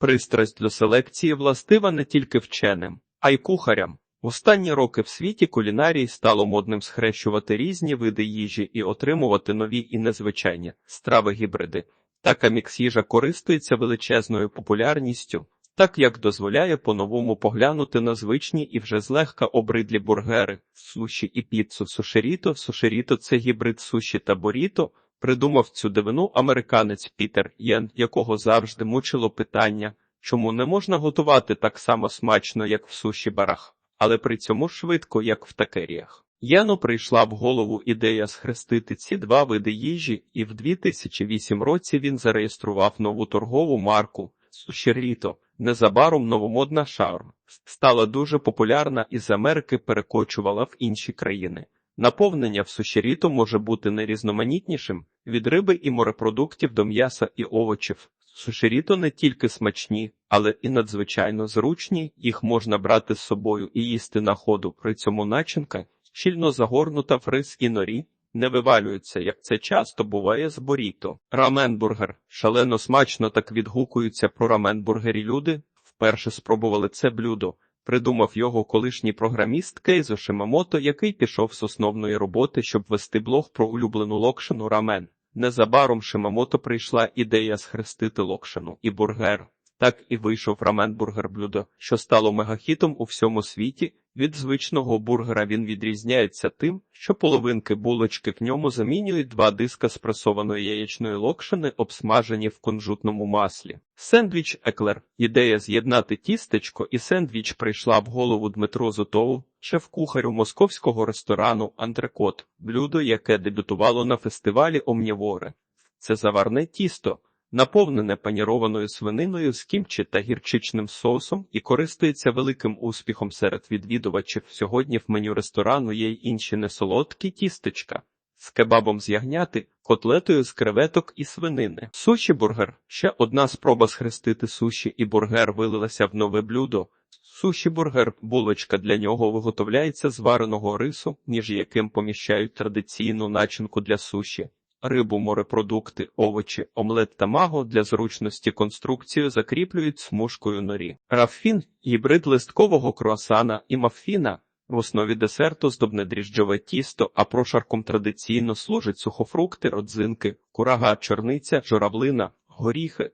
Пристрасть до селекції властива не тільки вченим, а й кухарям. Останні роки в світі кулінарії стало модним схрещувати різні види їжі і отримувати нові і незвичайні страви-гібриди. Така мікс-їжа користується величезною популярністю, так як дозволяє по-новому поглянути на звичні і вже злегка обридлі бургери, суші і піцу сушеріто. Сушеріто – це гібрид суші та боріто. Придумав цю дивину американець Пітер Єн, якого завжди мучило питання, чому не можна готувати так само смачно, як в суші барах, але при цьому швидко, як в такеріях. Яну прийшла в голову ідея схрестити ці два види їжі, і в 2008 році він зареєстрував нову торгову марку Сушіріто. Незабаром новомодна шаурма стала дуже популярна і з Америки перекочувала в інші країни. Наповнення в сушіріто може бути найрізноманітнішим від риби і морепродуктів до м'яса і овочів. Сушіріто не тільки смачні, але і надзвичайно зручні. Їх можна брати з собою і їсти на ходу. При цьому начинка щільно загорнута в рис і норі. Не вивалюється, як це часто буває з боріто. Раменбургер шалено смачно так відгукуються про раменбургері люди. Вперше спробували це блюдо. Придумав його колишній програміст Кейзо Шимамото, який пішов з основної роботи, щоб вести блог про улюблену локшину рамен. Незабаром Шимамото прийшла ідея схрестити локшину і бургер. Так і вийшов рамен-бургер блюдо, що стало мегахітом у всьому світі. Від звичного бургера він відрізняється тим, що половинки булочки в ньому замінюють два диска спресованої яєчної локшини, обсмажені в кунжутному маслі. Сендвіч Еклер. Ідея з'єднати тістечко і сендвіч прийшла в голову Дмитро Зотову, шеф-кухарю московського ресторану Антрекот, блюдо, яке дебютувало на фестивалі Омнєворе. Це заварне тісто наповнене панірованою свининою з кімчі та гірчичним соусом і користується великим успіхом серед відвідувачів. Сьогодні в меню ресторану є й інші несолодкі тістечка. З кебабом з ягняти, котлетою з креветок і свинини. Суші бургер. Ще одна спроба схрестити суші і бургер вилилася в нове блюдо. Суші бургер булочка для нього виготовляється з вареного рису, між яким поміщають традиційну начинку для суші рибу, морепродукти, овочі, омлет та маго для зручності конструкцію закріплюють смужкою норі. Рафін гібрид листкового круасана і маффіна. В основі десерту здобне дріжджове тісто, а прошарком традиційно служать сухофрукти, родзинки, курага, чорниця, журавлина, горіхи,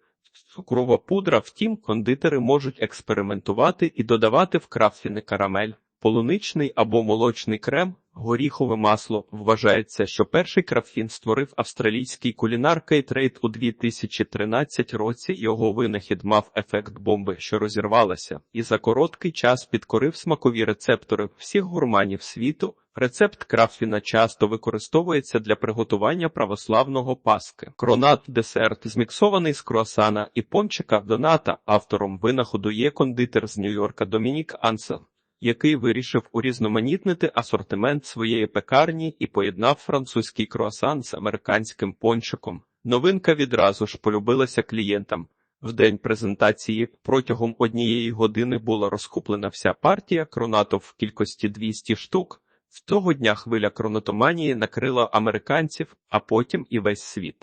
цукрова пудра. Втім, кондитери можуть експериментувати і додавати в крафіни карамель, полуничний або молочний крем, Горіхове масло вважається, що перший крафін створив австралійський кулінар Кейт Рейд у 2013 році. Його винахід мав ефект бомби, що розірвалася, і за короткий час підкорив смакові рецептори всіх гурманів світу. Рецепт крафіна часто використовується для приготування православного паски. Кронат десерт зміксований з круасана і пончика доната. Автором винаходу є кондитер з Нью-Йорка Домінік Ансел який вирішив урізноманітнити асортимент своєї пекарні і поєднав французький круасан з американським пончиком. Новинка відразу ж полюбилася клієнтам. В день презентації протягом однієї години була розкуплена вся партія кронатов в кількості 200 штук. В того дня хвиля кронатоманії накрила американців, а потім і весь світ.